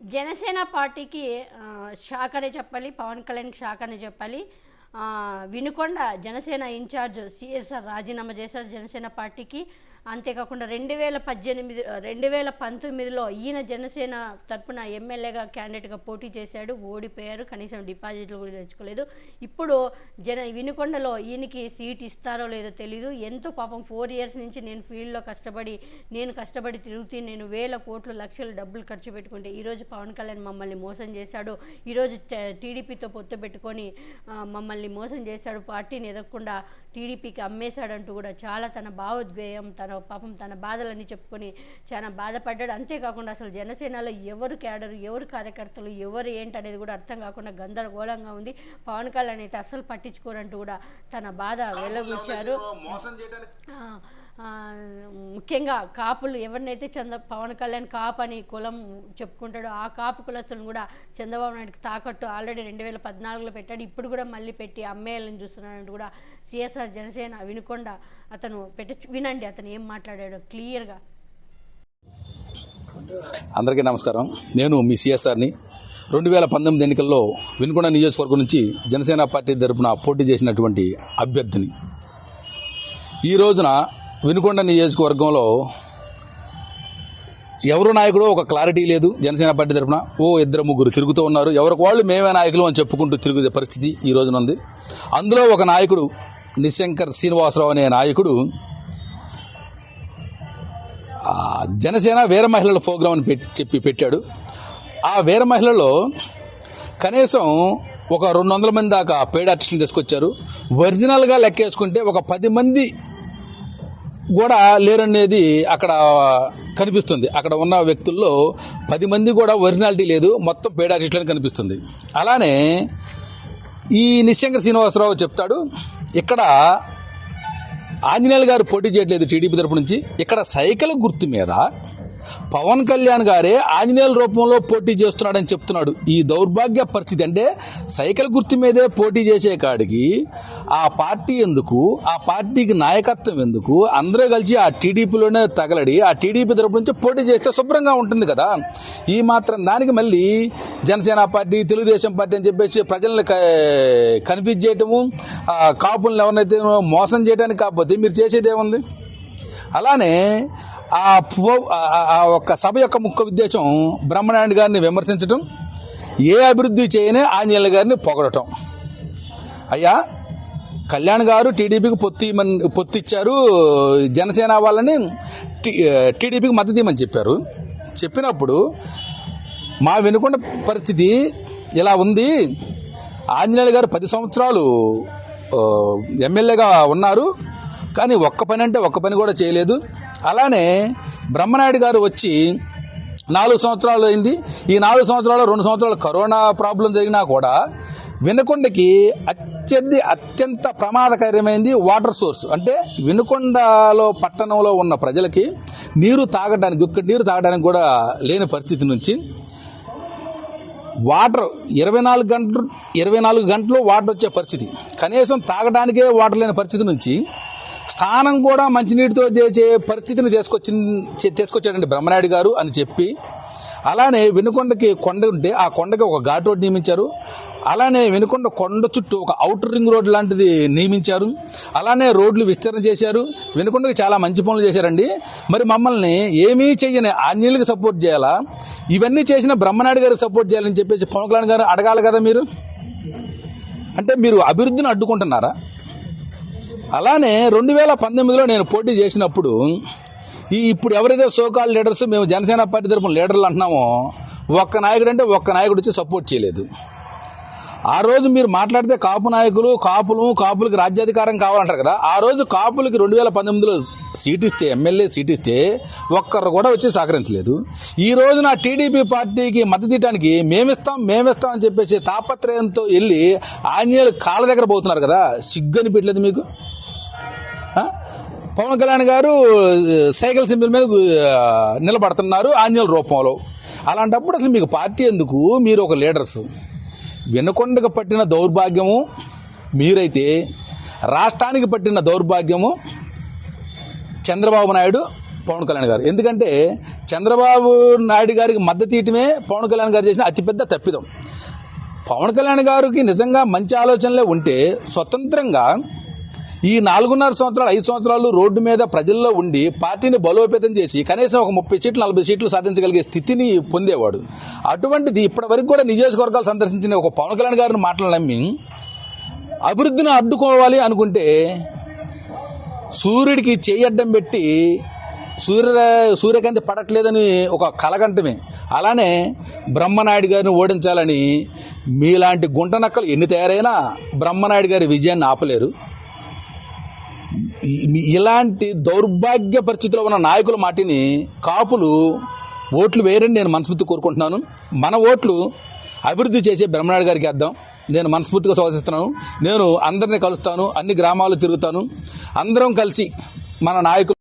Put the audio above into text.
జనసేన పార్టీకి ఆ, షాక్ అనే చెప్పాలి పవన్ కళ్యాణ్ షాక్ అనే చెప్పాలి వినుకొండ జనసేన ఇన్ఛార్జ్ సిఎస్ఆర్ రాజీనామా చేశారు జనసేన పార్టీకి. అంతేకాకుండా రెండు వేల పద్దెనిమిది రెండు వేల పంతొమ్మిదిలో ఈయన జనసేన తరపున ఎమ్మెల్యేగా క్యాండిడేట్గా పోటీ చేశాడు. ఓడిపోయారు. కనీసం డిపాజిట్లు కూడా తెచ్చుకోలేదు. ఇప్పుడు జన వినుకొండలో ఈయనకి సీట్ ఇస్తారో లేదో తెలీదు. ఎంతో పాపం ఫోర్ ఇయర్స్ నుంచి నేను ఫీల్డ్లో కష్టపడి నేను కష్టపడి తిరుగుతూ నేను వేల కోట్లు లక్షలు డబ్బులు ఖర్చు పెట్టుకుంటే ఈరోజు పవన్ కళ్యాణ్ మమ్మల్ని మోసం చేశాడు. ఈరోజు టీడీపీతో పొత్తు పెట్టుకొని మమ్మల్ని మోసం చేశాడు. పార్టీని ఎదగకుండా టీడీపీకి అమ్మేశాడంటూ కూడా చాలా తన భావోద్వేయం తన పాపం తన బాధలన్నీ చెప్పుకొని చాలా బాధపడ్డాడు. అంతేకాకుండా అసలు జనసేనలో ఎవరు క్యాడరు ఎవరు కార్యకర్తలు ఎవరు ఏంటి అనేది కూడా అర్థం కాకుండా గందరగోళంగా ఉంది. పవన్ కళ్యాణ్ అయితే అస్సలు పట్టించుకోరంటూ కూడా తన బాధ వెళ్ళగొచ్చారు మోసం చేయడానికి ముఖ్యంగా కాపులు ఎవరినైతే చంద్ర పవన్ కళ్యాణ్ కాపు అని కులం చెప్పుకుంటాడో ఆ కాపు కులస్తులను కూడా చంద్రబాబు నాయుడుకి తాకట్టు ఆల్రెడీ రెండు వేల పద్నాలుగులో పెట్టాడు. ఇప్పుడు కూడా మళ్ళీ పెట్టి అమ్మేయాలని చూస్తున్నాడంటూ కూడా సిఎస్ఆర్ జనసేన వినుకొండ అతను పెట్ట వినండి అతను ఏం మాట్లాడాడో క్లియర్గా. అందరికీ నమస్కారం. నేను మీ సిఎస్ఆర్ని. రెండు వేల పంతొమ్మిది ఎన్నికల్లో వినుకొండ నియోజకవర్గం నుంచి జనసేన పార్టీ తరపున పోటీ చేసినటువంటి అభ్యర్థిని. ఈ రోజున వినుకొండ నియోజకవర్గంలో ఎవరు నాయకుడో ఒక క్లారిటీ లేదు. జనసేన పార్టీ తరఫున ఓ ఇద్దరు ముగ్గురు తిరుగుతూ ఉన్నారు. ఎవరికి వాళ్ళు మేమే నాయకులు అని చెప్పుకుంటూ తిరిగే పరిస్థితి ఈ రోజున ఉంది అందులో ఒక నాయకుడు నిశంకర్ శ్రీనివాసరావు అనే నాయకుడు జనసేన వీర మహిళల ప్రోగ్రామ్ అని పెట్టి చెప్పి పెట్టాడు. ఆ వీర మహిళలో కనీసం ఒక రెండు వందల మంది దాకా పేడ్ ఆర్టిస్టులు తీసుకొచ్చారు. ఒరిజినల్గా లెక్కేసుకుంటే ఒక పది మంది కూడా లేరనేది అక్కడ కనిపిస్తుంది. అక్కడ ఉన్న వ్యక్తుల్లో పది మంది కూడా ఒరిజినాలిటీ లేదు మొత్తం పేడ్ ఆర్టిస్టులు కనిపిస్తుంది. అలానే ఈ నిశంకర్ శ్రీనివాసరావు చెప్తాడు ఇక్కడ ఆంజనేయులు గారు పోటీ చేయట్లేదు టీడీపీ తరపు నుంచి ఇక్కడ సైకిల్ గుర్తు మీద పవన్ కళ్యాణ్ గారే ఆంజనేయుల రూపంలో పోటీ చేస్తున్నాడని చెప్తున్నాడు. ఈ దౌర్భాగ్య పరిస్థితి అంటే సైకిల్ గుర్తు మీదే పోటీ చేసే కాడికి ఆ పార్టీ ఎందుకు ఆ పార్టీకి నాయకత్వం ఎందుకు అందరూ కలిసి ఆ టీడీపీలోనే తగలడి ఆ టీడీపీ తరపు నుంచి పోటీ చేస్తే శుభ్రంగా ఉంటుంది కదా. ఈ మాత్రం దానికి మళ్ళీ జనసేన పార్టీ తెలుగుదేశం పార్టీ అని చెప్పేసి ప్రజల్ని కన్ఫ్యూజ్ చేయటము ఆ కాపులను ఎవరినైతే మోసం చేయడానికి కాకపోతే మీరు చేసేది ఏముంది? అలానే ఆ ఆ- ఆ ఒక్క సభ యొక్క ముఖ్య ఉద్దేశం బ్రహ్మనాయుడు గారిని విమర్శించడం ఏ అభివృద్ధి చేయని ఆంజనేయుల గారిని పొగడటం అయ్యా కళ్యాణ్ గారు టీడీపీకి పొత్తి పొత్తిచ్చారు ఇచ్చారు జనసేన వాళ్ళని టీ- టీడీపీకి మద్దతు ఇవ్వమని చెప్పారు. చెప్పినప్పుడు మా వెనుకొండ పరిస్థితి ఇలా ఉంది. ఆంజనేయులు గారు పది సంవత్సరాలు ఎమ్మెల్యేగా ఉన్నారు. కానీ ఒక్క పని అంటే ఒక్క పని కూడా చేయలేదు. అలానే బ్రహ్మనాయుడు గారు వచ్చి నాలుగు సంవత్సరాలు అయింది. ఈ నాలుగు సంవత్సరాలు రెండు సంవత్సరాలు కరోనా ప్రాబ్లం జరిగినా కూడా వినుకొండకి అత్యధి అత్యంత ప్రమాదకరమైంది వాటర్ సోర్స్. అంటే వినుకొండలో పట్టణంలో ఉన్న ప్రజలకి నీరు తాగడానికి ఒక్క నీరు తాగడానికి కూడా లేని పరిస్థితి నుంచి వాటర్ ఇరవై నాలుగు గంటలు ఇరవై నాలుగు గంటలు వాటర్ వచ్చే పరిస్థితి. కనీసం తాగడానికే వాటర్ లేని పరిస్థితి నుంచి స్నానం కూడా మంచినీటితో చేసే పరిస్థితిని తీసుకొచ్చి తీసుకొచ్చాడండి బ్రహ్మనాయుడు గారు అని చెప్పి. అలానే వెనుకొండకి కొండ ఉంటే ఆ కొండకి ఒక ఘాట్ రోడ్ నియమించారు. అలానే వెనుకొండ కొండ చుట్టూ ఒక అవుటర్ రింగ్ రోడ్ లాంటిది నియమించారు. అలానే రోడ్లు విస్తరణ చేశారు. వెనుకొండకి చాలా మంచి పనులు చేశారండి. మరి మమ్మల్ని ఏమీ చేయని ఆంజనేయులకు సపోర్ట్ చేయాలా? ఇవన్నీ చేసిన బ్రహ్మనాయుడు గారికి సపోర్ట్ చేయాలని చెప్పేసి పవన్ కళ్యాణ్ గారు అడగాలి కదా మీరు? అంటే మీరు అభివృద్ధిని అడ్డుకుంటున్నారా? అలానే రెండు వేల పంతొమ్మిదిలో నేను పోటీ చేసినప్పుడు ఈ ఇప్పుడు ఎవరైతే సోకాల్ లీడర్స్ మేము జనసేన పార్టీ తరపున లీడర్లు అంటున్నామో ఒక్క నాయకుడు అంటే ఒక్క నాయకుడు వచ్చి సపోర్ట్ చేయలేదు. ఆ రోజు మీరు మాట్లాడితే కాపు నాయకులు కాపులు కాపులకి రాజ్యాధికారం కావాలంటారు కదా ఆ రోజు కాపులకి రెండు వేల పంతొమ్మిదిలో సీట్ ఇస్తే ఎమ్మెల్యే సీట్ ఇస్తే ఒక్కరు కూడా వచ్చి సహకరించలేదు. ఈ రోజు నా టీడీపీ పార్టీకి మద్దతు ఇవ్వడానికి మేమిస్తాం మేమిస్తాం అని చెప్పేసి తాపత్రయంతో వెళ్ళి ఆంజనేయులు కాళ్ళ దగ్గర పోతున్నారు కదా సిగ్గు పెట్టలేదు మీకు? పవన్ కళ్యాణ్ గారు సైకిల్ సింబల్ మీద నిలబడుతున్నారు ఆంజనేయుల రూపంలో. అలాంటప్పుడు అసలు మీకు పార్టీ ఎందుకు? మీరు ఒక లీడర్స్. వినకొండకు పట్టిన దౌర్భాగ్యము మీరైతే రాష్ట్రానికి పట్టిన దౌర్భాగ్యము చంద్రబాబు నాయుడు పవన్ కళ్యాణ్ గారు. ఎందుకంటే చంద్రబాబు నాయుడు గారికి మద్దతు ఇయటమే పవన్ కళ్యాణ్ గారు చేసిన అతిపెద్ద తప్పిదం. పవన్ కళ్యాణ్ గారికి నిజంగా మంచి ఆలోచనలే ఉంటే స్వతంత్రంగా ఈ నాలుగున్నర సంవత్సరాలు ఐదు సంవత్సరాలు రోడ్డు మీద ప్రజల్లో ఉండి పార్టీని బలోపేతం చేసి కనీసం ఒక ముప్పై సీట్లు నలభై సీట్లు సాధించగలిగే స్థితిని పొందేవాడు. అటువంటిది ఇప్పటి వరకు కూడా నియోజకవర్గాలు సందర్శించిన ఒక పవన్ కళ్యాణ్ గారిని మాటలు నమ్మి అభివృద్ధిని అడ్డుకోవాలి అనుకుంటే సూర్యుడికి చేయడ్డం పెట్టి సూర్య సూర్యకాంతి పడట్లేదని ఒక కలగంటమే. అలానే బ్రహ్మనాయుడు గారిని ఓడించాలని మీలాంటి గుంటనక్కలు ఎన్ని తయారైనా బ్రహ్మనాయుడు గారి విజయాన్ని ఆపలేరు. ఇలాంటి దౌర్భాగ్య పరిస్థితిలో ఉన్న నాయకుల మాటిని కాపులు ఓట్లు వేయరని నేను మనస్ఫూర్తి కోరుకుంటున్నాను. మన ఓట్లు అభివృద్ధి చేసే బ్రహ్మనాయుడు గారికి వేద్దాం. నేను మనస్ఫూర్తిగా స్వాగతిస్తున్నాను. నేను అందరినీ కలుస్తాను. అన్ని గ్రామాలు తిరుగుతాను. అందరం కలిసి మన నాయకులు